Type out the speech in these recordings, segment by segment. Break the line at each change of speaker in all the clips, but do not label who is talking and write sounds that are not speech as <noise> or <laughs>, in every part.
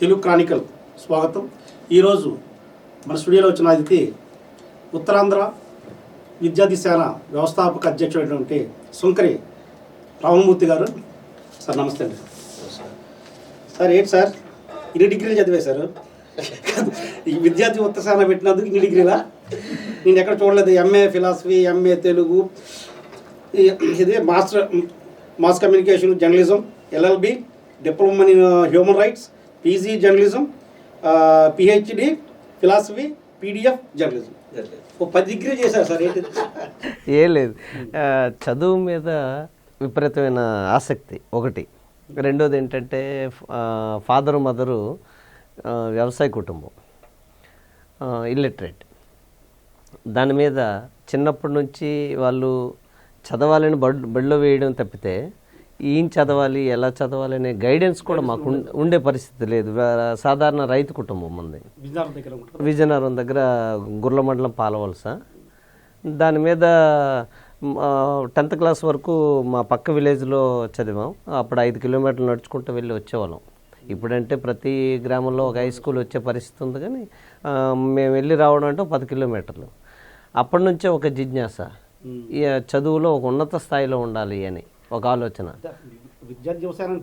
Telugu Chronicle స్వాగతం. ఈరోజు మన స్టూడియోలో వచ్చిన అతిథి ఉత్తరాంధ్ర విద్యార్థి వ్యవస్థాపక అధ్యక్షుడైనటువంటి సుంకరి రామమూర్తి గారు. సార్ నమస్తే అండి. సార్ ఏంటి సార్? ఇన్ని డిగ్రీలు చదివే సార్? ఈ విద్యార్థి ఉత్తర పెట్టినందుకు ఇన్ని డిగ్రీలా? నేను ఎక్కడ చూడలేదు. ఎంఏ ఫిలాసఫీ ఎంఏ తెలుగు ఇది master mass communication journalism LLB diploma in human rights PG journalism PhD philosophy PDF journalism. ఓ పది డిగ్రీ చేశారు సార్ ఏంటి?
ఏం లేదు. చదువు మీద విపరీతమైన ఆసక్తి ఒకటి. రెండోది ఏంటంటే ఫాదరు మదరు వ్యవసాయ కుటుంబం ఇల్లిటరేట్ దాని మీద చిన్నప్పటి నుంచి వాళ్ళు చదవాలని బడ్ బడిలో వేయడం తప్పితే ఏం చదవాలి ఎలా చదవాలి అనే గైడెన్స్ కూడా మాకు ఉండే పరిస్థితి లేదు. సాధారణ రైతు కుటుంబం ఉంది.
విజయనగరం దగ్గర
గుర్ల మండలం పాలవలస దాని మీద టెన్త్ క్లాస్ వరకు మా పక్క విలేజ్లో చదివాం. అప్పుడు ఐదు కిలోమీటర్లు నడుచుకుంటూ వెళ్ళి వచ్చేవాళ్ళం. ఇప్పుడంటే ప్రతి గ్రామంలో ఒక హై స్కూల్ వచ్చే పరిస్థితి ఉంది కానీ మేము వెళ్ళి రావడం అంటే పది కిలోమీటర్లు. అప్పటి నుంచే ఒక జిజ్ఞాస. ఈ చదువులో ఒక ఉన్నత స్థాయిలో ఉండాలి అని. ఒక ఆలోచన.
వ్యవసాయాన్ని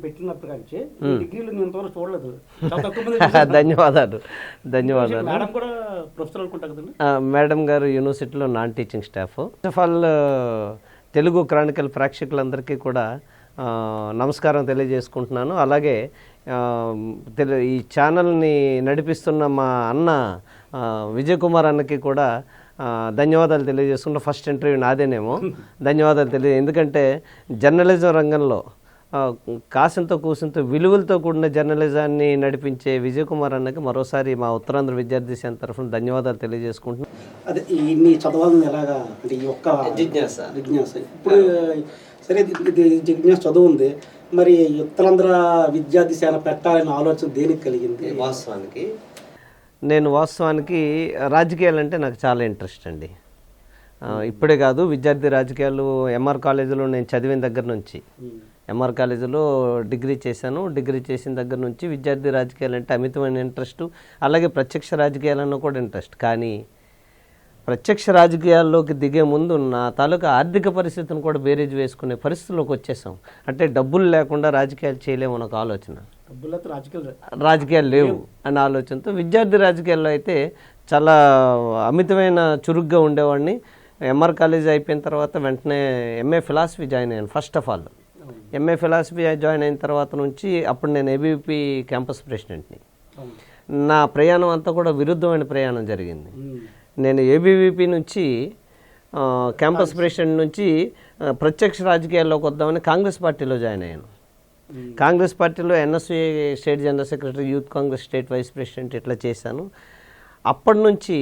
డిగ్రీలు నేను ఇంతవరకు చూడలేదు. <laughs>
ధన్యవాదాలు. ధన్యవాదాలు.
మేడం కూడా ప్రొఫెసర్ అనుకుంటా కదండి.
ఆ, మేడం గారు యూనివర్సిటీలో non teaching staff. First of all Telugu Chronicle ప్రేక్షకులందరికీ కూడా నమస్కారం తెలియజేసుకుంటున్నాను. అలాగే తెలు ఈ ఛానల్ని నడిపిస్తున్న మా అన్న విజయ్ కుమార్ అన్నకి కూడా ధన్యవాదాలు తెలియజేసుకుంటా ఫస్ట్ ఇంటర్వ్యూ నాదేనేమో. ధన్యవాదాలు తెలియ ఎందుకంటే జర్నలిజం రంగంలో కాసింతో కూసింతో విలువలతో కూడిన జర్నలిజాన్ని నడిపించే విజయ్ కుమార్ అన్నకి మరోసారి మా ఉత్తరాంధ్ర విద్యార్థి సేన తరఫున ధన్యవాదాలు తెలియజేసుకుంటున్నాను
అదే ఇన్ని చదవాలని ఎలాగా అంటే ఈ ఒక్క
జిజ్ఞాస.
జిజ్ఞాస. ఇప్పుడు సరే జిజ్ఞాస చదువు ఉంది. మరి ఉత్తరాంధ్ర విద్యార్థి సేన పెట్టాలనే ఆలోచన దేనికి కలిగింది?
వాస్తవానికి నేను వాస్తవానికి రాజకీయాలు అంటే నాకు చాలా ఇంట్రెస్ట్ అండి. ఇప్పుడే కాదు విద్యార్థి రాజకీయాలు ఎంఆర్ కాలేజీలో నేను చదివిన దగ్గర నుంచి. ఎంఆర్ కాలేజీలో డిగ్రీ చేశాను. డిగ్రీ చేసిన దగ్గర నుంచి విద్యార్థి రాజకీయాలు అంటే అమితమైన ఇంట్రెస్ట్ అలాగే ప్రత్యక్ష రాజకీయాలను కూడా ఇంట్రెస్ట్. కానీ ప్రత్యక్ష రాజకీయాల్లోకి దిగే ముందు నా తాలూకా ఆర్థిక పరిస్థితిని కూడా బేరేజ్ వేసుకునే పరిస్థితిలోకి వచ్చేసాం. అంటే డబ్బులు లేకుండా రాజకీయాలు చేయలేము ఒక ఆలోచన.
రాజకీయాలు
రాజకీయాలు లేవు అనే ఆలోచనతో విద్యార్థి రాజకీయాల్లో అయితే చాలా అమితమైన చురుగ్గా ఉండేవాడిని. ఎంఆర్ కాలేజ్ అయిపోయిన తర్వాత వెంటనే ఎంఏ ఫిలాసఫీ జాయిన్ అయ్యాను first of all MA philosophy join అయిన తర్వాత నుంచి అప్పుడు నేను ఏబీపీ క్యాంపస్ ప్రెసిడెంట్ని. నా. ప్రయాణం అంతా కూడా విరుద్ధమైన ప్రయాణం జరిగింది. నేను ఏబీవీపీ నుంచి క్యాంపస్ ప్రెసిడెంట్ నుంచి ఆ, ప్రత్యక్ష రాజకీయాల్లోకి వద్దామని కాంగ్రెస్ పార్టీలో జాయిన్ అయ్యాను.
ఉమ్.
కాంగ్రెస్ పార్టీలో NSA state general secretary youth Congress state vice president ఇట్లా చేశాను. అప్పటి నుంచి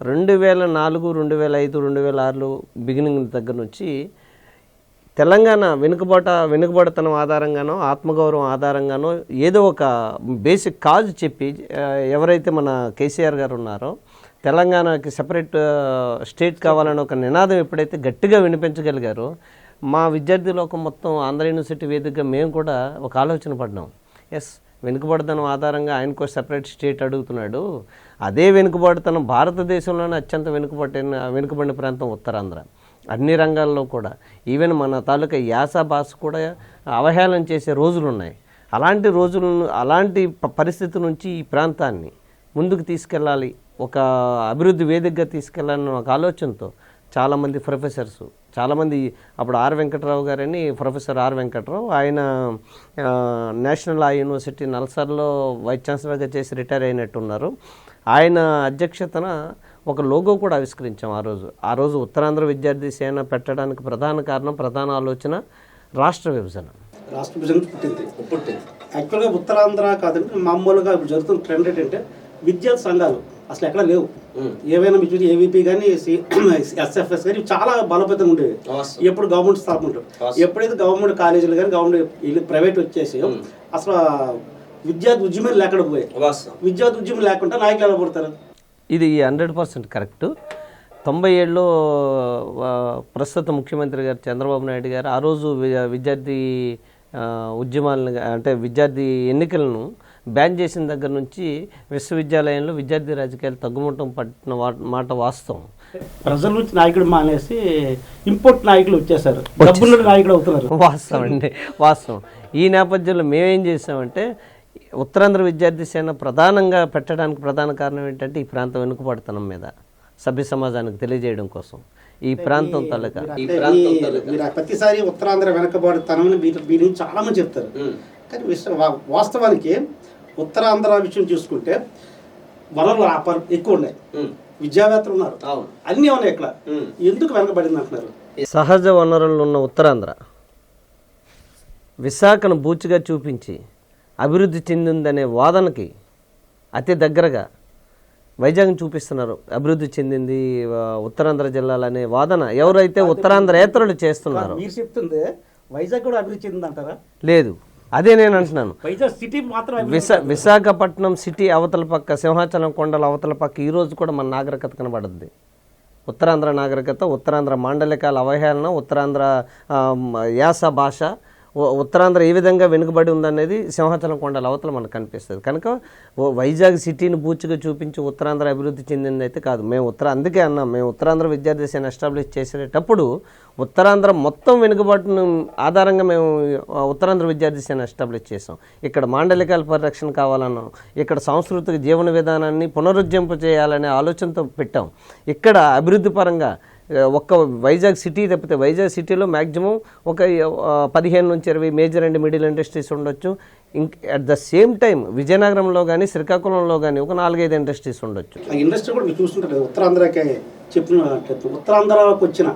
రెండు వేల నాలుగు రెండు వేల ఐదు రెండు వేల ఆరులో బిగినింగ్ దగ్గర నుంచి తెలంగాణ వెనుకబాట వెనుకబడతనం ఆధారంగానో ఆత్మగౌరవం ఆధారంగానో ఏదో ఒక బేసిక్ కాజ్ చెప్పి ఎవరైతే మన కేసీఆర్ గారు ఉన్నారో తెలంగాణకి సెపరేట్ స్టేట్ కావాలని ఒక నినాదం ఎప్పుడైతే గట్టిగా వినిపించగలిగారో మా విద్యార్థి లోకం మొత్తం ఆంధ్ర యూనివర్సిటీ వేదికగా మేము కూడా ఒక ఆలోచన పడ్డాం. ఎస్ వెనుకబడతనం ఆధారంగా ఆయనకో సెపరేట్ స్టేట్ అడుగుతున్నాడు. అదే వెనుకబడతనం భారతదేశంలోనే అత్యంత వెనుకబడిన వెనుకబడిన ప్రాంతం ఉత్తరాంధ్ర. అన్ని రంగాల్లో కూడా. ఈవెన్ మన తాలూకా యాస భాష కూడా అవహేళన చేసే రోజులు ఉన్నాయి అలాంటి రోజులను అలాంటి పరిస్థితి నుంచి ఈ ప్రాంతాన్ని ముందుకు తీసుకెళ్ళాలి ఒక అభివృద్ధి వేదికగా తీసుకెళ్ళాలని ఒక ఆలోచనతో చాలామంది ప్రొఫెసర్స్ చాలామంది అప్పుడు ఆర్ వెంకటరావు గారని ప్రొఫెసర్ ఆర్ వెంకటరావు ఆయన నేషనల్ ఆ యూనివర్సిటీ నల్సార్లో వైస్ ఛాన్సలర్గా చేసి రిటైర్ అయినట్టున్నారు. ఆయన అధ్యక్షతన ఒక లోగో కూడా ఆవిష్కరించాం ఆ రోజు. ఆ రోజు ఉత్తరాంధ్ర విద్యార్థి సేన పెట్టడానికి ప్రధాన కారణం ప్రధాన ఆలోచన రాష్ట్ర విభజన.
రాష్ట్ర విభజన పుట్టింది. పుట్టింది. యాక్చువల్గా ఉత్తరాంధ్ర కాదంటే మామూలుగా ఇప్పుడు జరుగుతున్న ట్రెండ్ ఏంటంటే విద్యార్థి సంఘాలు అసలు ఎక్కడ లేవు. ఏవైనా మీరు చూసి ఏవీపీ కానీ ఎస్ఎఫ్ఎస్ కానీ చాలా బలోపేతంగా ఉండేవి. ఎప్పుడు గవర్నమెంట్ స్థాపన ఎప్పుడైతే గవర్నమెంట్ కాలేజీలు కానీ గవర్నమెంట్ వీళ్ళు ప్రైవేట్ వచ్చేసి అసలు విద్యార్థి ఉద్యమం లేకుండా పోయాయి. విద్యార్థి ఉద్యమం లేకుండా నాయకులు ఎలా పడతారు
ఇది హండ్రెడ్ పర్సెంట్ కరెక్ట్. తొంభై ఏడులో ప్రస్తుత ముఖ్యమంత్రి గారు చంద్రబాబు నాయుడు గారు ఆ రోజు వి- విద్యార్థి ఉద్యమాలను అంటే విద్యార్థి ఎన్నికలను బ్యాన్ చేసిన దగ్గర నుంచి విశ్వవిద్యాలయంలో విద్యార్థి రాజకీయాలు తగ్గుముట్టం పట్టిన మాట వాస్తవం.
ప్రజల నుంచి నాయకుడు మానేసి ఇంపోర్ట్ నాయకులు వచ్చేసారు. డబ్బున్న నాయకుడు అవుతున్నారు.
వాస్తవం అండి. వాస్తవం. ఈ నేపథ్యంలో మేమేం చేసామంటే ఉత్తరాంధ్ర విద్యార్థి సేన ప్రధానంగా పెట్టడానికి ప్రధాన కారణం ఏంటంటే ఈ ప్రాంతం వెనుకబడతనం మీద సభ్య సమాజానికి తెలియజేయడం కోసం. ఈ ప్రాంతం తాలూకా.
ప్రతిసారి ఉత్తరాంధ్ర వెనకబడుతానని మీరు మీరు చాలా మంది చెప్తారు కానీ వాస్తవానికి ఉత్తరాంధ్ర విషయం చూసుకుంటే వనరులు ఆపర్ ఎక్కువ ఉన్నాయి. విద్యావేత్తలు ఉన్నారు.
అవును.
అన్నీ ఉన్నాయి ఇక్కడ. ఎందుకు వెనకబడింది అంటున్నారు?
సహజ వనరులు ఉన్న ఉత్తరాంధ్ర విశాఖను బూచిగా చూపించి అభివృద్ధి చెందిందనే వాదనకి అతి దగ్గరగా వైజాగ్ని చూపిస్తున్నారు. అభివృద్ధి చెందింది ఉత్తరాంధ్ర జిల్లాలనే వాదన ఎవరైతే ఉత్తరాంధ్రేతరులు చేస్తున్నారో
మీరు చెప్తుంది వైజాగ్ కూడా అభివృద్ధి చెందింది అంటారా
లేదు. అదే నేను అంటున్నాను.
సిటీ మాత్రం
విశా విశాఖపట్నం సిటీ అవతల పక్క సింహాచలం కొండల అవతల పక్క ఈ రోజు కూడా మన నాగరికత కనబడుద్ది. ఉత్తరాంధ్ర నాగరికత ఉత్తరాంధ్ర మాండలికాల అవహేళన ఉత్తరాంధ్ర యాస భాష ఉత్తరాంధ్ర ఏ విధంగా వెనుకబడి ఉందనేది సింహాచలం కొండల అవతల మనకు కనిపిస్తుంది. కనుక ఓ వైజాగ్ సిటీని పూర్తిగా చూపించి ఉత్తరాంధ్ర అభివృద్ధి చెందింది అయితే కాదు. మేము ఉత్తర అందుకే అన్నాం మేము ఉత్తరాంధ్ర విద్యార్థి ఎస్టాబ్లిష్ చేసేటప్పుడు ఉత్తరాంధ్ర మొత్తం వెనుకబాటును ఆధారంగా మేము ఉత్తరాంధ్ర విద్యార్థి సేన ఎస్టాబ్లిష్ చేసాం ఇక్కడ మాండలికాల పరిరక్షణ కావాలన్నాం. ఇక్కడ సాంస్కృతిక జీవన విధానాన్ని పునరుజ్జింప చేయాలనే ఆలోచనతో పెట్టాం. ఇక్కడ అభివృద్ధి పరంగా ఒక్క వైజాగ్ సిటీ తప్పితే వైజాగ్ సిటీలో మ్యాక్సిమం ఒక పదిహేను నుంచి ఇరవై మేజర్ అండ్ మిడిల్ ఇండస్ట్రీస్ ఉండొచ్చు. ఇంక్ అట్ ద సేమ్ టైం విజయనగరంలో కానీ శ్రీకాకుళంలో కానీ ఒక నాలుగైదు ఇండస్ట్రీస్ ఉండొచ్చు.
ఆ ఇండస్ట్రీ కూడా మీరు చూస్తుంటారు ఉత్తరాంధ్రకే చెప్పిన ఉత్తరాంధ్రకి వచ్చిన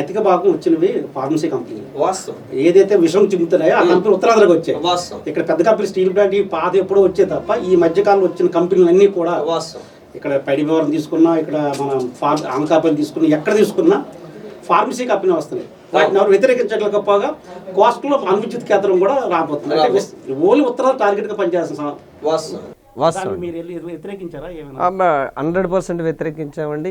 అధిక భాగం వచ్చినవి ఫార్మసీ కంపెనీలు.
వాస్తవం.
ఏదైతే విషయం చిమ్ముతున్నాయో ఆ కంపెనీ ఉత్తరాంధ్రకి వచ్చాయి.
వాస్తవం.
ఇక్కడ పెద్ద కంపెనీ స్టీల్ ప్లాంట్ ఈ పాత ఎప్పుడో వచ్చే తప్ప ఈ మధ్యకాలంలో వచ్చిన కంపెనీలు అన్నీ కూడా
వాస్తవం.
ఇక్కడ పైడిభవరం తీసుకున్నా ఇక్కడ మన ఫార్మ్ అనకాపల్లి తీసుకున్నా ఎక్కడ తీసుకున్నా ఫార్మసీ కంపెనీ వస్తున్నాయి. వాటిని ఎవరు వ్యతిరేకించకపోగా కోస్ట్లో అనువిద్యుత్ కేంద్రం కూడా రాబోతుంది. అంటే ఓన్లీ ఉత్తరాంధ్ర టార్గెట్గా ఏమైనా?
హండ్రెడ్ పర్సెంట్ వ్యతిరేకించామండి.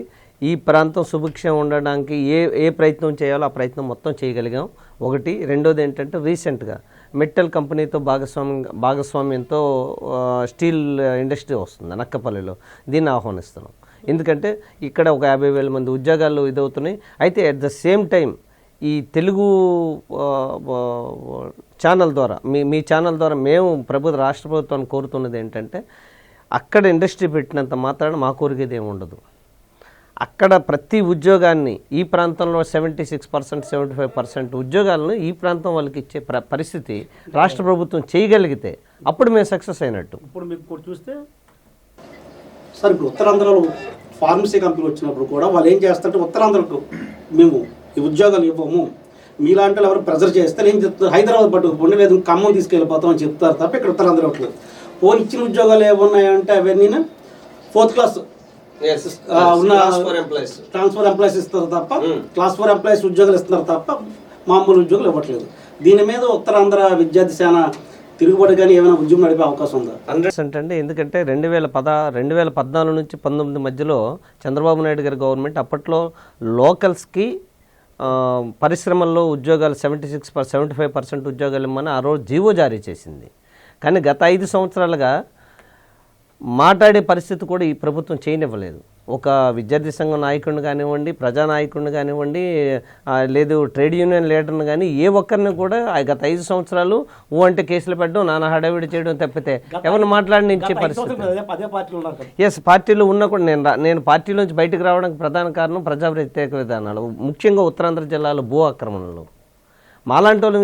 ఈ ప్రాంతం సుభిక్షం ఉండడానికి ఏ ఏ ప్రయత్నం చేయాలో ఆ ప్రయత్నం మొత్తం చేయగలిగాం. ఒకటి రెండోది ఏంటంటే రీసెంట్గా మెట్టల్ కంపెనీతో భాగస్వామ్యం భాగస్వామ్యంతో స్టీల్ ఇండస్ట్రీ వస్తుంది నక్కపల్లిలో. దీన్ని ఆహ్వానిస్తున్నాం. ఎందుకంటే ఇక్కడ ఒక యాభై వేల మంది ఉద్యోగాలు ఇదవుతున్నాయి. అయితే అట్ ద సేమ్ టైం ఈ తెలుగు ఛానల్ ద్వారా మీ మీ ఛానల్ ద్వారా మేము ప్రభుత్వ రాష్ట్ర ప్రభుత్వాన్ని కోరుతున్నది ఏంటంటే అక్కడ ఇండస్ట్రీ పెట్టినంత మాత్రాన మా కోరికేది ఏమి ఉండదు. అక్కడ ప్రతి ఉద్యోగాన్ని ఈ ప్రాంతంలో seventy six percent seventy five percent ఉద్యోగాలను ఈ ప్రాంతం వాళ్ళకి ఇచ్చే ప్ర పరిస్థితి రాష్ట్ర ప్రభుత్వం చేయగలిగితే అప్పుడు మేము సక్సెస్ అయినట్టు.
ఇప్పుడు మీకు ఇప్పుడు చూస్తే సార్ ఇప్పుడు ఉత్తరాంధ్రలో ఫార్మసీ కంపెనీ వచ్చినప్పుడు కూడా వాళ్ళు ఏం చేస్తారంటే ఉత్తరాంధ్రకు మేము ఈ ఉద్యోగాలు ఇవ్వము. మీలాంటి వాళ్ళు ఎవరు ప్రెజర్ చేస్తే నేను చెప్తాను హైదరాబాద్ పట్టుకుపోండి లేదు ఖమ్మం తీసుకెళ్ళిపోతాం అని చెప్తారు తప్ప ఇక్కడ ఉత్తరాంధ్ర ఇవ్వట్లేదు ఫోన్ ఇచ్చిన ఉద్యోగాలు ఏమున్నాయంటే అవన్నీ ఫోర్త్ క్లాస్ ఉన్న ట్రాన్స్ఫర్ ఎంప్లాయీస్ ఇస్తారు తప్ప క్లాస్ ఫోర్ ఎంప్లాయీస్ ఉద్యోగాలు ఇస్తున్నారు తప్ప మామూలు ఉద్యోగాలు ఇవ్వట్లేదు. దీని మీద ఉత్తరాంధ్ర విద్యార్థి సేన తిరుగుబడి కానీ ఏమైనా ఉద్యమం నడిపే అవకాశం ఉందా?
హండ్రెడ్ పర్సెంట్ అండి. ఎందుకంటే రెండు వేల పద రెండు వేల పద్నాలుగు నుంచి పంతొమ్మిది మధ్యలో చంద్రబాబు నాయుడు గారి గవర్నమెంట్ అప్పట్లో లోకల్స్కి ఆ, పరిశ్రమల్లో ఉద్యోగాలు seventy six per seventy five percent ఉద్యోగాలు ఇమ్మని ఆ రోజు జీవో జారీ చేసింది. కానీ గత ఐదు సంవత్సరాలుగా మాట్లాడే పరిస్థితి కూడా ఈ ప్రభుత్వం చేయనివ్వలేదు. ఒక విద్యార్థి సంఘం నాయకుడిని కానివ్వండి ప్రజానాయకుడిని కానివ్వండి లేదు ట్రేడ్ యూనియన్ లీడర్ని కానీ ఏ ఒక్కరిని కూడా ఆ గత ఐదు సంవత్సరాలు ఊ అంటే కేసులు పెట్టడం నానా హడావిడి చేయడం తప్పితే ఎవరిని మాట్లాడనిచ్చే పరిస్థితి ఎస్ పార్టీలో ఉన్నా కూడా నేను నేను పార్టీలోంచి బయటకు రావడానికి ప్రధాన కారణం ప్రజా వ్యతిరేక విధానాలు. ముఖ్యంగా ఉత్తరాంధ్ర జిల్లాలో భూ ఆక్రమణలు. మాలాంటి వాళ్ళు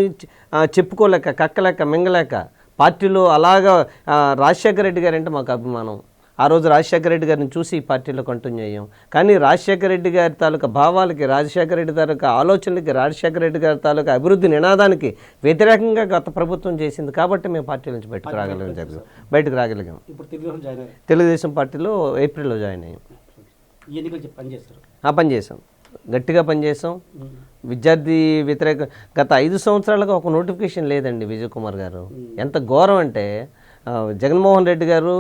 చెప్పుకోలేక కక్కలేక మింగలేక పార్టీలో అలాగా రాజశేఖర రెడ్డి గారు అంటే మాకు అభిమానం. ఆ రోజు రాజశేఖర రెడ్డి గారిని చూసి ఈ పార్టీలో కంటిన్యూ అయ్యాం. కానీ రాజశేఖర రెడ్డి గారి తాలూకా భావాలకి రాజశేఖర రెడ్డి తాలూకా ఆలోచనలకి రాజశేఖర రెడ్డి గారి తాలూకా అభివృద్ధి నినాదానికి వ్యతిరేకంగా గత ప్రభుత్వం చేసింది కాబట్టి మేము పార్టీ నుంచి బయటకు రాగలిగాం జరిగింది బయటకు రాగలిగాం.
ఇప్పుడు తెలుగుదేశం
పార్టీలో ఏప్రిల్లో జాయిన్ అయ్యాం.
ఈ ఎన్నికలు చెప్పి పనిచేస్తారు
ఆ పని చేసాం గట్టిగా పనిచేసాం విద్యార్థి వ్యతిరేక గత ఐదు సంవత్సరాలుగా ఒక నోటిఫికేషన్ లేదండి విజయ్ కుమార్ గారు ఎంత ఘోరం అంటే జగన్మోహన్ రెడ్డి గారు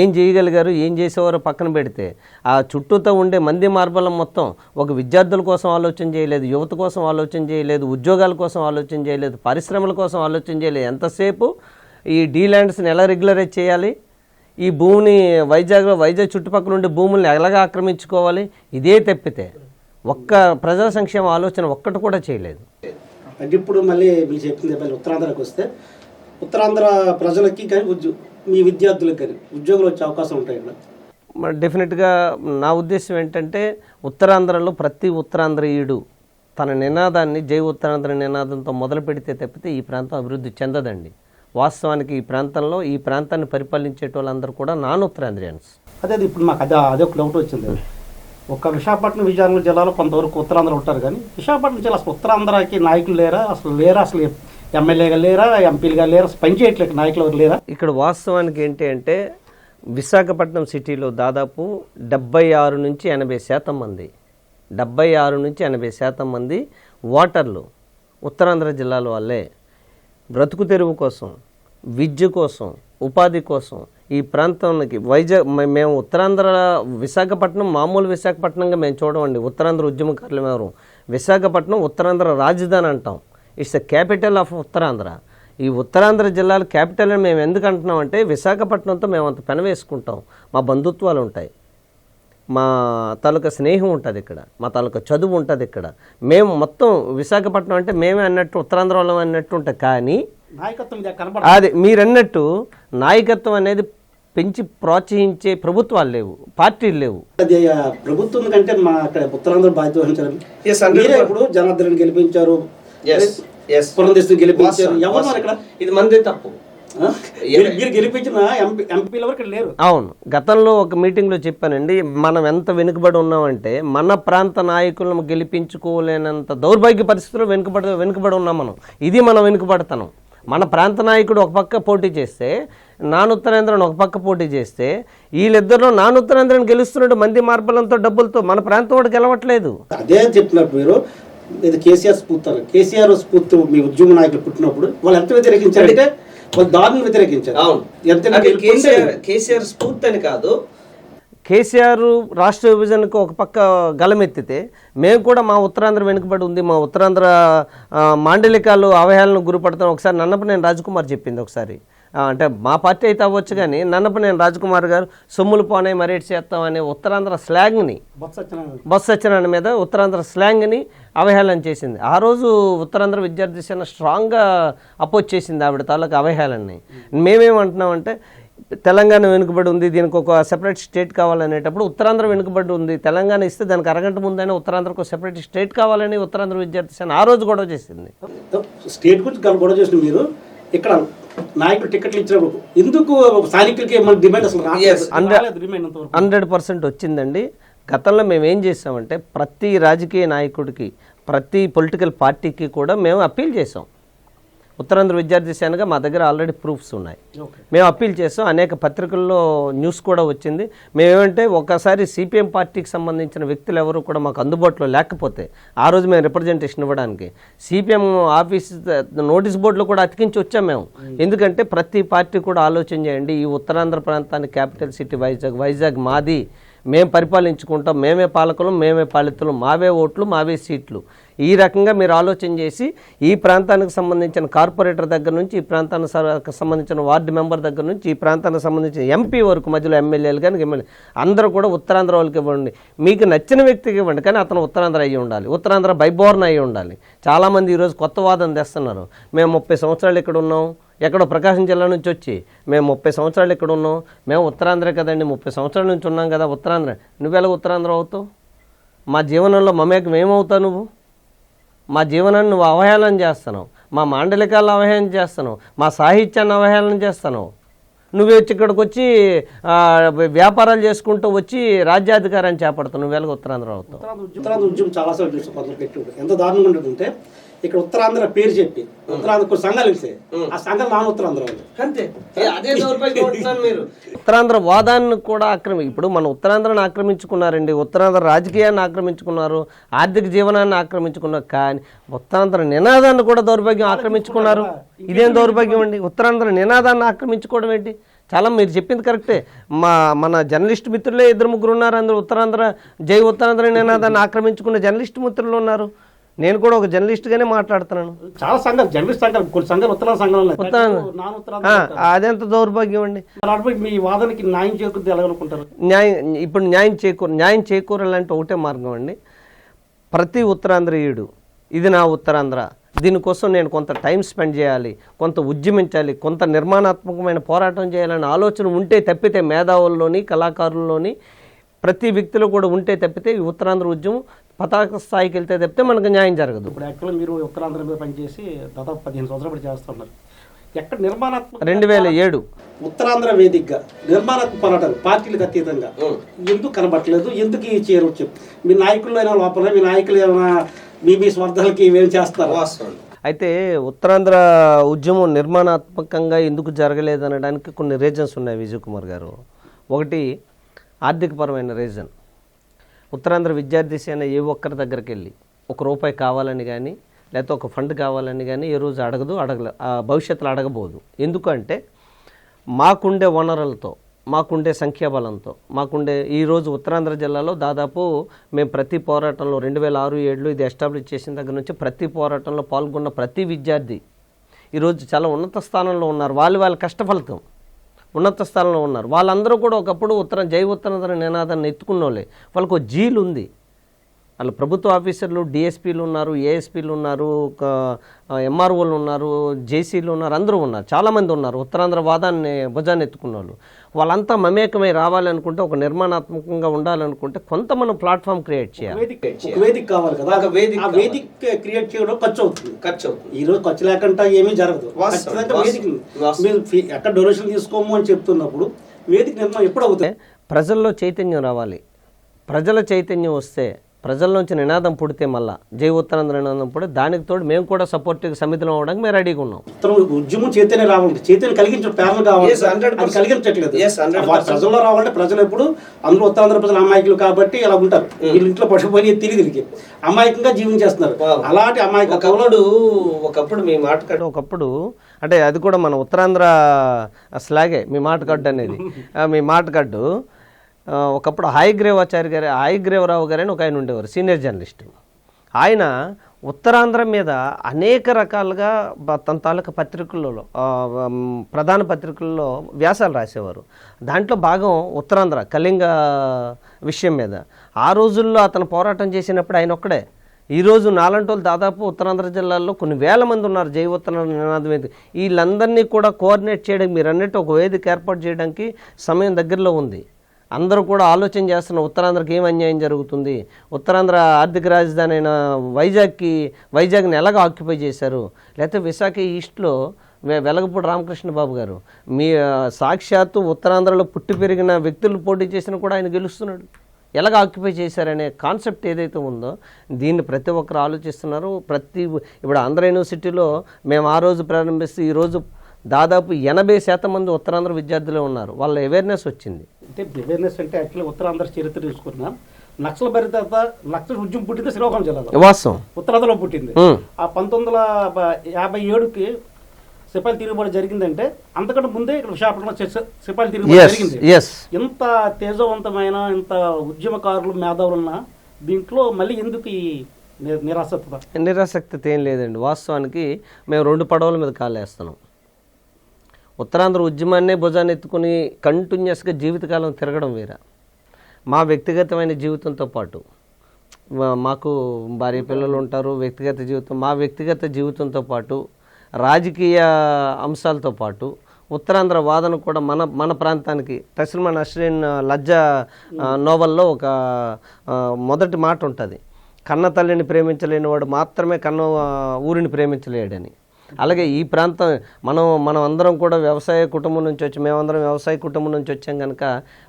ఏం చేయగలిగారు ఏం చేసేవారో పక్కన పెడితే ఆ చుట్టూతో ఉండే మంది మార్బలం మొత్తం ఒక విద్యార్థుల కోసం ఆలోచన చేయలేదు యువత కోసం ఆలోచన చేయలేదు ఉద్యోగాల కోసం ఆలోచన చేయలేదు పరిశ్రమల కోసం ఆలోచన చేయలేదు. ఎంతసేపు ఈ డీ ల్యాండ్స్ని ఎలా రెగ్యులరైజ్ చేయాలి? ఈ భూమిని వైజాగ్ వైజాగ్ చుట్టుపక్కల ఉండే భూముల్ని ఎలాగా ఆక్రమించుకోవాలి? ఇదే తప్పితే. ఒక్క ప్రజా సంక్షేమ ఆలోచన ఒక్కటి కూడా చేయలేదు.
అంటే ఇప్పుడు మళ్ళీ మీరు చెప్పింది మళ్ళీ ఉత్తరాంధ్రకి వస్తే ఉత్తరాంధ్ర ప్రజలకి కానీ మీ విద్యార్థులకు కానీ ఉద్యోగులు వచ్చే అవకాశం ఉంటాయి
డెఫినెట్గా నా ఉద్దేశం ఏంటంటే ఉత్తరాంధ్రలో ప్రతి ఉత్తరాంధ్రయుడు తన నినాదాన్ని జై ఉత్తరాంధ్ర నినాదంతో మొదలు పెడితే తప్పితే ఈ ప్రాంతం అభివృద్ధి చెందదండి. వాస్తవానికి ఈ ప్రాంతంలో ఈ ప్రాంతాన్ని పరిపాలించే వాళ్ళందరూ కూడా నాన్ ఉత్తరాంధ్రియన్స్.
అదే అది ఇప్పుడు మాకు అదే అదే ఒక డౌట్ వచ్చింది. ఒక విశాఖపట్నం విజయనగరం జిల్లాలో కొంతవరకు ఉత్తరాంధ్ర ఉంటారు కానీ విశాఖపట్నం జిల్లా అసలు ఉత్తరాంధ్రకి నాయకులు లేరా? అసలు లేరా? అసలు ఎమ్మెల్యేగా లేరా? ఎంపీలుగా లేరా? అసలు పనిచేయట్లేదు నాయకులు ఎవరు లేరా?
ఇక్కడ వాస్తవానికి ఏంటి అంటే విశాఖపట్నం సిటీలో దాదాపు డెబ్బై ఆరు నుంచి ఎనభై శాతం మంది డెబ్బై ఆరు నుంచి ఎనభై శాతం మంది ఓటర్లు ఉత్తరాంధ్ర జిల్లాల వాళ్ళే. బ్రతుకు తెరువు కోసం విద్య కోసం ఉపాధి కోసం ఈ ప్రాంతానికి వైజాగ్ మేము ఉత్తరాంధ్ర విశాఖపట్నం మామూలు విశాఖపట్నంగా మేము చూడమండి. ఉత్తరాంధ్ర ఉద్యమకారులు ఎవరు? విశాఖపట్నం ఉత్తరాంధ్ర రాజధాని అంటాం. It's the capital of Uttarandhra. ఈ ఉత్తరాంధ్ర జిల్లాల క్యాపిటల్ అని మేము ఎందుకు అంటున్నాం అంటే విశాఖపట్నంతో మేము అంత పెనవేసుకుంటాం మా బంధుత్వాలు ఉంటాయి. మా తాలూకా స్నేహం ఉంటుంది ఇక్కడ. మా తాలూకా చదువు ఉంటుంది ఇక్కడ. మేము మొత్తం విశాఖపట్నం అంటే మేమే అన్నట్టు ఉత్తరాంధ్ర వాళ్ళం అన్నట్టు ఉంటుంది కానీ అది మీరన్నట్టు నాయకత్వం అనేది పెంచి ప్రోత్సహించే ప్రభుత్వాలు లేవు పార్టీలు లేవు.
అది ప్రభుత్వం కంటే మా అక్కడ ఉత్తరాంధ్ర బాధ్యత వహించారు
Yes, 100%.
మీరే ఇప్పుడు జనార్దన్ గెలిపించారు. పురంధేశ్వరి గెలిపించారు. ఎవరు ఉన్నారు ఇక్కడ
ఇది మంది తప్పు.
ఆ? మీరు- మీరు గెలిపించిన ఎంపీ ఎంపీలు ఎవరు ఇక్కడ లేరు?
అవును గతంలో ఒక మీటింగ్లో చెప్పానండి మనం ఎంత వెనుకబడి ఉన్నామంటే మన ప్రాంత నాయకులను గెలిపించుకోలేనంత దౌర్భాగ్య పరిస్థితుల్లో వెనుకబడి వెనుకబడి ఉన్నాం మనం. ఇది మనం వెనుకబడతాం మన ప్రాంత నాయకుడు ఒక పక్క పోటీ చేస్తే నాన్ ఉత్తరేంద్రను ఒక పక్క పోటీ చేస్తే వీళ్ళిద్దరిలో నాన్ ఉత్తరేంద్రని గెలుస్తున్నాడు మంది మార్బలంతో డబ్బులతో. మన ప్రాంతం వాడు గెలవట్లేదు.
అదే చెప్తున్నారు మీరు. ఇది కేసీఆర్ స్ఫూర్తి. కేసీఆర్ స్ఫూర్తి మీ ఉద్యమ నాయకులు పుట్టినప్పుడు వాళ్ళు ఎంత వ్యతిరేకించారంటే వాళ్ళు దారుణం వ్యతిరేకించారు.
అవును.
ఎంత
అంటే కేసీఆర్ కేసీఆర్ స్ఫూర్తి అని కాదు. కేసీఆర్ రాష్ట్ర విభజనకు ఒక పక్క గలమెత్తితే మేము కూడా మా ఉత్తరాంధ్ర వెనుకబడి ఉంది మా ఉత్తరాంధ్ర మాండలికాలు అవహేళనకు గురిపడతాం. ఒకసారి నన్నపనేని రాజకుమార్ చెప్పింది ఒకసారి. అంటే మా పార్టీ అయితే అవ్వచ్చు కానీ నన్నపనేని రాజకుమార్ గారు సొమ్ములు పోనే మరేటి చేస్తాం అనే ఉత్తరాంధ్ర స్లాగ్ని
బొత్స సత్యనారాయణ
మీద ఉత్తరాంధ్ర స్లాంగ్ని అవహేళన చేసింది. ఆ రోజు ఉత్తరాంధ్ర విద్యార్థి సేన స్ట్రాంగ్గా అపోజ్ చేసింది ఆవిడ తాలూకు అవహేళనని. మేమేమంటున్నామంటే తెలంగాణ వెనుకబడి ఉంది దీనికి ఒక సెపరేట్ స్టేట్ కావాలనేటప్పుడు ఉత్తరాంధ్ర వెనుకబడి ఉంది. తెలంగాణ ఇస్తే దానికి అరగంట ముందైనా ఉత్తరాంధ్రకు ఒక సెపరేట్ స్టేట్ కావాలని ఉత్తరాంధ్ర విద్యార్థి సేన ఆ రోజు గొడవ చేసింది.
స్టేట్ గురించి గొడవ చేసిన మీరు. ఇక్కడ నాయకులు టికెట్లు ఇచ్చినప్పుడు ఎందుకు స్థానికులకి డిమాండ్ అసలు
హండ్రెడ్ పర్సెంట్ వచ్చిందండి. గతంలో మేము ఏం చేసామంటే ప్రతి రాజకీయ నాయకుడికి ప్రతి పొలిటికల్ పార్టీకి కూడా మేము అప్పీల్ చేసాం. ఉత్తరాంధ్ర విద్యార్థి సేనగా మా దగ్గర ఆల్రెడీ ప్రూఫ్స్ ఉన్నాయి. మేము అప్పీల్ చేసాం. అనేక పత్రికల్లో న్యూస్ కూడా వచ్చింది. మేమేమంటే ఒకసారి సిపిఎం పార్టీకి సంబంధించిన వ్యక్తులు ఎవరు కూడా మాకు అందుబాటులో లేకపోతే ఆ రోజు మేము రిప్రజెంటేషన్ ఇవ్వడానికి సిపిఎం ఆఫీస్ నోటీస్ బోర్డులో కూడా అతికించి వచ్చాం మేము. ఎందుకంటే ప్రతి పార్టీ కూడా ఆలోచన చేయండి. ఈ ఉత్తరాంధ్ర ప్రాంతానికి క్యాపిటల్ సిటీ వైజాగ్ వైజాగ్ మాది. మేము పరిపాలించుకుంటాం. మేమే పాలకులు మేమే పాలితులు. మావే ఓట్లు మావే సీట్లు. ఈ రకంగా మీరు ఆలోచన చేసి ఈ ప్రాంతానికి సంబంధించిన కార్పొరేటర్ దగ్గర నుంచి ఈ ప్రాంతానికి సంబంధించిన వార్డు మెంబర్ దగ్గర నుంచి ఈ ప్రాంతానికి సంబంధించిన ఎంపీ వరకు మధ్యలో ఎమ్మెల్యేలు కానీ ఎమ్మెల్యే అందరూ కూడా ఉత్తరాంధ్ర వాళ్ళకి ఇవ్వండి. మీకు నచ్చిన వ్యక్తికి ఇవ్వండి కానీ అతను ఉత్తరాంధ్ర అయ్యి ఉండాలి. ఉత్తరాంధ్ర బైబోర్న్ అయ్యి ఉండాలి. చాలామంది ఈరోజు కొత్త వాదన తెస్తున్నారు. మేము ముప్పై సంవత్సరాలు ఇక్కడ ఉన్నాం. ఎక్కడో ప్రకాశం జిల్లా నుంచి వచ్చి మేము ముప్పై సంవత్సరాలు ఇక్కడ ఉన్నాం. మేము ఉత్తరాంధ్ర కదండి ముప్పై సంవత్సరాల నుంచి ఉన్నాం కదా ఉత్తరాంధ్ర. నువ్వెలా ఉత్తరాంధ్ర అవుతావు? మా జీవనంలో మమేకం ఏమవుతావు నువ్వు? మా జీవనాన్ని నువ్వు అవహేళన చేస్తున్నావు. మా మాండలికాలను అవహేళన చేస్తున్నావు. మా సాహిత్యాన్ని అవహేళన చేస్తున్నావు. నువ్వు వచ్చి ఇక్కడికి వచ్చి వ్యాపారాలు చేసుకుంటూ వచ్చి రాజ్యాధికారాన్ని చేపడతావు. నువ్వు వెళ్ళగా ఉత్తరాంధ్ర అవుతావు?
ఉత్తరాంధ్ర ఉద్యమం ఉత్తరాంధ్ర ఉద్యమం చాలా సార్లు చూసాం కొందరు పెట్టి ఎంత దారుణంగా ఉంటుందంటే ఇక్కడ ఉత్తరాంధ్ర పేరు చెప్పి ఉత్తరాంధ్ర కొన్ని సంఘాలు వెళ్తే ఆ సంఘాలు నాన్ ఉత్తరాంధ్ర వాళ్ళు
అంతే. అదే <laughs> మీరు. ఉత్తరాంధ్ర వాదాన్ని కూడా ఆక్రమి ఇప్పుడు మన ఉత్తరాంధ్రను ఆక్రమించుకున్నారండి. ఉత్తరాంధ్ర రాజకీయాన్ని ఆక్రమించుకున్నారు ఆర్థిక జీవనాన్ని ఆక్రమించుకున్నారు కానీ ఉత్తరాంధ్ర నినాదాన్ని కూడా దౌర్భాగ్యం ఆక్రమించుకున్నారు. ఇదేం దౌర్భాగ్యం అండి? ఉత్తరాంధ్ర నినాదాన్ని ఆక్రమించుకోవడం ఏంటి? చాలా మీరు చెప్పింది కరెక్టే. మా మన జర్నలిస్ట్ మిత్రులే ఇద్దరు ముగ్గురు ఉన్నారు అందరూ ఉత్తరాంధ్ర జై ఉత్తరాంధ్ర నినాదాన్ని ఆక్రమించుకున్న జర్నలిస్ట్ మిత్రులు ఉన్నారు. నేను కూడా ఒక జర్నలిస్ట్గానే మాట్లాడుతున్నాను.
చాలా సంఘాలు జర్నలిస్ట్ సంఘాలు కొన్ని సంఘాలు ఉత్తరాంధ్ర సంఘాలు
అదెంత దౌర్భాగ్యం అండి?
మీ వాదనకి న్యాయం చేకూర్ది ఎలాగనుకుంటారు
న్యాయం ఇప్పుడు న్యాయం చేకూర న్యాయం చేకూరాలంటే ఒకటే మార్గం అండి. ప్రతి ఉత్తరాంధ్రీయుడు ఇది నా ఉత్తరాంధ్ర. దీనికోసం నేను కొంత టైం స్పెండ్ చేయాలి కొంత ఉద్యమించాలి కొంత నిర్మాణాత్మకమైన పోరాటం చేయాలనే ఆలోచన ఉంటే తప్పితే మేధావుల్లోని కళాకారుల్లోని ప్రతి వ్యక్తిలో కూడా ఉంటే తప్పితే ఈ ఉత్తరాంధ్ర ఉద్యమం పతాక స్థాయికి వెళ్తే తప్పితే మనకు న్యాయం జరగదు.
ఇప్పుడు యాక్చువల్గా మీరు ఉత్తరాంధ్ర మీద పనిచేసి దాదాపు పదిహేను సంవత్సరాలు చేస్తున్నారు. ఎక్కడ నిర్మాణాత్మక
రెండు వేల ఏడు.
ఉత్తరాంధ్ర వేదికగా నిర్మాణాత్మక పోరాటాలు పార్టీలకు అతీతంగా ఎందుకు కనబట్టలేదు ఎందుకు ఈ చేరు చెప్పు మీ నాయకుల్లో అయినా లోపల మీ నాయకులు ఏమైనా మీ మీ స్వార్థాలకి ఇవేం చేస్తారు?
అయితే ఉత్తరాంధ్ర ఉద్యమం నిర్మాణాత్మకంగా ఎందుకు జరగలేదు అనడానికి కొన్ని రీజన్స్ ఉన్నాయి విజయ్ కుమార్ గారు. ఒకటి ఆర్థికపరమైన రీజన్ ఉత్తరాంధ్ర విద్యార్థి సేన ఏ ఒక్కరి దగ్గరికి వెళ్ళి ఒక రూపాయి కావాలని కానీ లేకపోతే ఒక ఫండ్ కావాలని కానీ ఏ రోజు అడగదు అడగల ఆ భవిష్యత్తులో అడగబోదు. ఎందుకంటే మాకుండే వనరులతో మాకుండే సంఖ్యాబలంతో మాకుండే ఈరోజు ఉత్తరాంధ్ర జిల్లాలో దాదాపు మేము ప్రతి పోరాటంలో రెండు వేల ఆరు ఏడులో ఇది ఎస్టాబ్లిష్ చేసిన దగ్గర నుంచి ప్రతి పోరాటంలో పాల్గొన్న ప్రతి విద్యార్థి ఈరోజు చాలా ఉన్నత స్థానంలో ఉన్నారు. వాళ్ళు వాళ్ళ కష్టఫలితం. ఉన్నత స్థానంలో ఉన్నారు. వాళ్ళందరూ కూడా ఒకప్పుడు ఉత్తరం జై ఉత్తరాంధ్ర నినాదాన్ని ఎత్తుకున్న వాళ్ళే వాళ్ళకు ఒక జీలు ఉంది. వాళ్ళు ప్రభుత్వ ఆఫీసర్లు డిఎస్పీలు ఉన్నారు ఏఎస్పీలు ఉన్నారు ఎంఆర్ఓలు ఉన్నారు జేసీలు ఉన్నారు అందరూ ఉన్నారు. చాలామంది ఉన్నారు. ఉత్తరాంధ్ర వాదాన్ని భుజాన్ని ఎత్తుకున్న వాళ్ళు వాళ్ళంతా మమేకమై రావాలనుకుంటే ఒక నిర్మాణాత్మకంగా ఉండాలనుకుంటే కొంత మనం ప్లాట్ఫామ్ క్రియేట్ చేయాలి.
వేదిక ఒక వేదిక కావాలి కదా.
వేదిక
ఆ వేదిక క్రియేట్ చేయడం ఖర్చు అవుతుంది.
ఖర్చు అవుతుంది.
ఈ రోజు ఖర్చు లేకుండా ఏమీ జరగదు. మీరు ఎక్కడ డొనేషన్ తీసుకోము అని చెప్తున్నప్పుడు వేదిక నిర్మాణం ఎప్పుడు అవుతుంది?
ప్రజల్లో చైతన్యం రావాలి. ప్రజల చైతన్యం వస్తే ప్రజల్లోంచి నినాదం పుడితే మళ్ళా జై ఉత్తరాంధ్ర నినాదం పుడితే దానికి తోడు మేము కూడా సపోర్టివ్ సమితిలో అవడానికి మేము రెడీగా ఉన్నాం.
ఉత్తరం ఉద్యమం చైతన్యం రావాలి చైతన్యం కలిగించే ప్రేరణ కావాలి.
Yes, 100%.
అది కలిగించట్లేదు.
Yes, 100%.
వా- ప్రజల్లో రావాలంటే ప్రజలు ఎప్పుడు అందులో ఉత్తరాంధ్ర ప్రజలు అమాయకులు కాబట్టి ఇలా ఉంటారు. వీళ్ళు ఇంట్లో పట్టుకుపోయి తిరిగి తిరిగి. అమాయకంగా జీవించేస్తున్నారు. అలాంటి అమాయక
ఒకప్పుడు ఒకప్పుడు మీ మాట
అంటే ఒకప్పుడు అంటే అది కూడా మన ఉత్తరాంధ్ర స్లాగే మీ మాటగడ్డు అనేది. <laughs> ఆ, మీ మాటగడ్డు ఆ, ఒకప్పుడు హాయిగ్రేవాచారి గారి హాయిగ్రేవరావు గారు అని ఒక ఆయన ఉండేవారు సీనియర్ జర్నలిస్ట్. ఆయన ఉత్తరాంధ్ర మీద అనేక రకాలుగా తన తాలూకా పత్రికలలో ప్రధాన పత్రికల్లో వ్యాసాలు రాసేవారు. దాంట్లో భాగం ఉత్తరాంధ్ర కళింగ విషయం మీద. ఆ రోజుల్లో అతను పోరాటం చేసినప్పుడు ఆయన ఒక్కడే. ఈరోజు నాలంటోలు దాదాపు ఉత్తరాంధ్ర జిల్లాల్లో కొన్ని వేల మంది ఉన్నారు జై ఉత్తరాంధ్ర నినాదం వేదిక వీళ్ళందరినీ కూడా కోఆర్డినేట్ చేయడానికి మీరు అన్నట్టు ఒక వేదిక ఏర్పాటు చేయడానికి సమయం దగ్గరలో ఉంది. అందరూ కూడా ఆలోచన చేస్తున్న ఉత్తరాంధ్రకి ఏం అన్యాయం జరుగుతుంది? ఉత్తరాంధ్ర ఆర్థిక రాజధాని అయిన వైజాగ్కి వైజాగ్ని ఎలాగ ఆక్యుపై చేశారు? లేకపోతే విశాఖ ఈస్ట్లో వెలగపూడి రామకృష్ణ బాబు గారు మీ సాక్షాత్తు ఉత్తరాంధ్రలో పుట్టి పెరిగిన వ్యక్తులు పోటీ చేసినా కూడా ఆయన గెలుస్తున్నాడు. ఎలాగ ఆక్యుపై చేశారనే కాన్సెప్ట్ ఏదైతే ఉందో దీన్ని ప్రతి ఒక్కరు ఆలోచిస్తున్నారు. ప్రతి ఇప్పుడు ఆంధ్ర యూనివర్సిటీలో మేము ఆ రోజు ప్రారంభిస్తే ఈరోజు దాదాపు ఎనభై శాతం మంది ఉత్తరాంధ్ర విద్యార్థులే ఉన్నారు. వాళ్ళ అవేర్నెస్ వచ్చింది.
అంటే అవేర్నెస్ అంటే యాక్చువల్లీ ఉత్తరాంధ్ర చరిత్ర తీసుకున్నా నక్సల్ భరిత నక్సల్ ఉద్యమం పుట్టింది శ్రీకాకుళం జిల్లాలో.
వాస్తవం.
ఉత్తరాంధ్రలో పుట్టింది. ఆ పంతొమ్మిది వందల యాభై ఏడుకి సిపాయిల తిరుగుబాటు జరిగిందంటే అంతకంటే ముందే ఇక్కడ విశాఖపట్నంలో సి- సిపాయిల తిరుగుబాటు జరిగింది. ఇంత తేజవంతమైన ఇంత ఉద్యమకారులు మేధావులున్న దీంట్లో మళ్ళీ ఎందుకు ఈ ని- నిరాసక్తత?
నిరాసక్తి ఏం లేదండి. వాస్తవానికి మేము రెండు పడవల మీద కాలేస్తున్నాం. ఉత్తరాంధ్ర ఉద్యమాన్నే భుజాన్ని ఎత్తుకుని కంటిన్యూస్గా జీవితకాలం తిరగడం వేరా. మా వ్యక్తిగతమైన జీవితంతో పాటు మాకు భార్య పిల్లలు ఉంటారు వ్యక్తిగత జీవితం మా వ్యక్తిగత జీవితంతో పాటు రాజకీయ అంశాలతో పాటు ఉత్తరాంధ్ర వాదన కూడా మన మన ప్రాంతానికి తస్లిమా నస్రీన్ లజ్జ నోవెల్లో నోవల్లో ఒక మొదటి మాట ఉంటుంది. కన్న తల్లిని ప్రేమించలేని వాడు మాత్రమే కన్న ఊరిని ప్రేమించలేడని. అలాగే ఈ ప్రాంతం మనం మనం అందరం కూడా వ్యవసాయ కుటుంబం నుంచి వచ్చి మేమందరం వ్యవసాయ కుటుంబం నుంచి వచ్చాం కనుక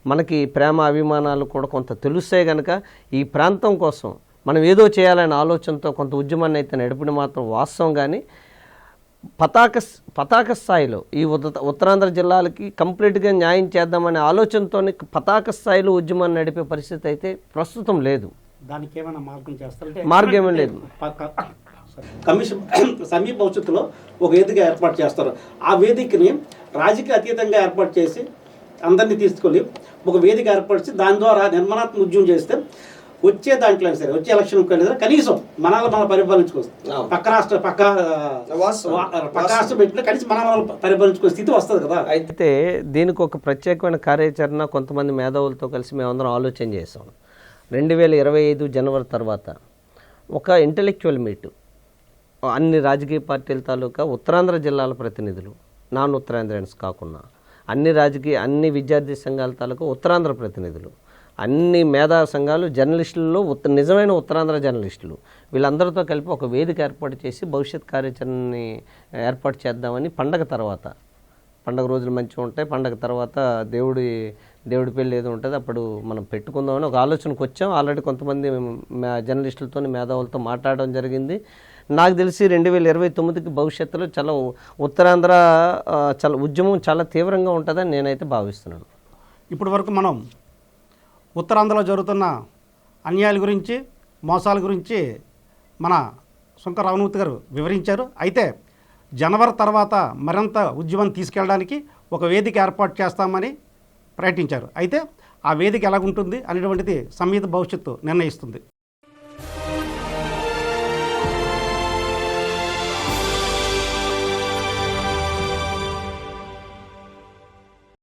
మనకి ప్రేమ అభిమానాలు కూడా కొంత తెలుస్తాయి కనుక ఈ ప్రాంతం కోసం మనం ఏదో చేయాలనే ఆలోచనతో కొంత ఉద్యమాన్ని అయితే నడిపిన మాత్రం వాస్తవం కానీ పతాక పతాక స్థాయిలో ఈ ఉత్త- ఉత్తరాంధ్ర జిల్లాలకి కంప్లీట్గా న్యాయం చేద్దామనే ఆలోచనతో పతాక స్థాయిలో ఉద్యమాన్ని నడిపే పరిస్థితి అయితే ప్రస్తుతం లేదు
దానికి ఏమైనా మార్గం చేస్తారంటే
మార్గం ఏమీ లేదు.
కమిషన్ సమీప భవిష్యత్తులో ఒక వేదిక ఏర్పాటు చేస్తారు. ఆ వేదికని రాజకీయ అతీతంగా ఏర్పాటు చేసి అందరినీ తీసుకొని ఒక వేదిక ఏర్పరిచి దాని ద్వారా నిర్మాణాత్మక ఉద్యమం చేస్తే వచ్చే దాంట్లో అయినా సరే వచ్చే ఎలక్షన్ సరే కనీసం మనల్ని మనం పరిపాలించుకోవచ్చు. పక్క రాష్ట్ర పక్క పక్క రాష్ట్రం పెట్టినా కనీసం మనం మనం పరిపాలించుకునే స్థితి వస్తుంది కదా.
అయితే దీనికి ఒక ప్రత్యేకమైన కార్యాచరణ కొంతమంది మేధావులతో కలిసి మేమందరం ఆలోచన చేసాం రెండు వేల ఇరవై ఐదు జనవరి తర్వాత ఒక ఇంటలెక్చువల్ మీట్ అన్ని రాజకీయ పార్టీల తాలూకా ఉత్తరాంధ్ర జిల్లాల ప్రతినిధులు నాన్ ఉత్తరాంధ్రన్స్ కాకుండా అన్ని రాజకీయ అన్ని విద్యార్థి సంఘాల తాలూకా ఉత్తరాంధ్ర ప్రతినిధులు అన్ని మేధా సంఘాలు జర్నలిస్టులలో ఉత్త నిజమైన ఉత్తరాంధ్ర జర్నలిస్టులు వీళ్ళందరితో కలిపి ఒక వేదిక ఏర్పాటు చేసి భవిష్యత్ కార్యాచరణని ఏర్పాటు చేద్దామని పండగ తర్వాత పండగ రోజులు మంచిగా ఉంటాయి. పండగ తర్వాత దేవుడి దేవుడి పెళ్ళి ఏదో ఉంటుంది అప్పుడు మనం పెట్టుకుందామని ఒక ఆలోచనకు వచ్చాం ఆల్రెడీ కొంతమంది జర్నలిస్టులతో మేధావులతో మాట్లాడడం జరిగింది. నాకు తెలిసి రెండు వేల ఇరవై తొమ్మిదికి భవిష్యత్తులో చాలా ఉత్తరాంధ్ర చాలా ఉద్యమం చాలా తీవ్రంగా ఉంటుందని నేనైతే భావిస్తున్నాను.
ఇప్పటి వరకు మనం ఉత్తరాంధ్రలో జరుగుతున్న అన్యాయాల గురించి మోసాల గురించి మన సుంక రావణమూర్తి గారు వివరించారు. అయితే జనవరి తర్వాత మరింత ఉద్యమం తీసుకెళ్ళడానికి ఒక వేదిక ఏర్పాటు చేస్తామని ప్రకటించారు. అయితే ఆ వేదిక ఎలాగుంటుంది అనేటువంటిది సంయుత భవిష్యత్తు నిర్ణయిస్తుంది.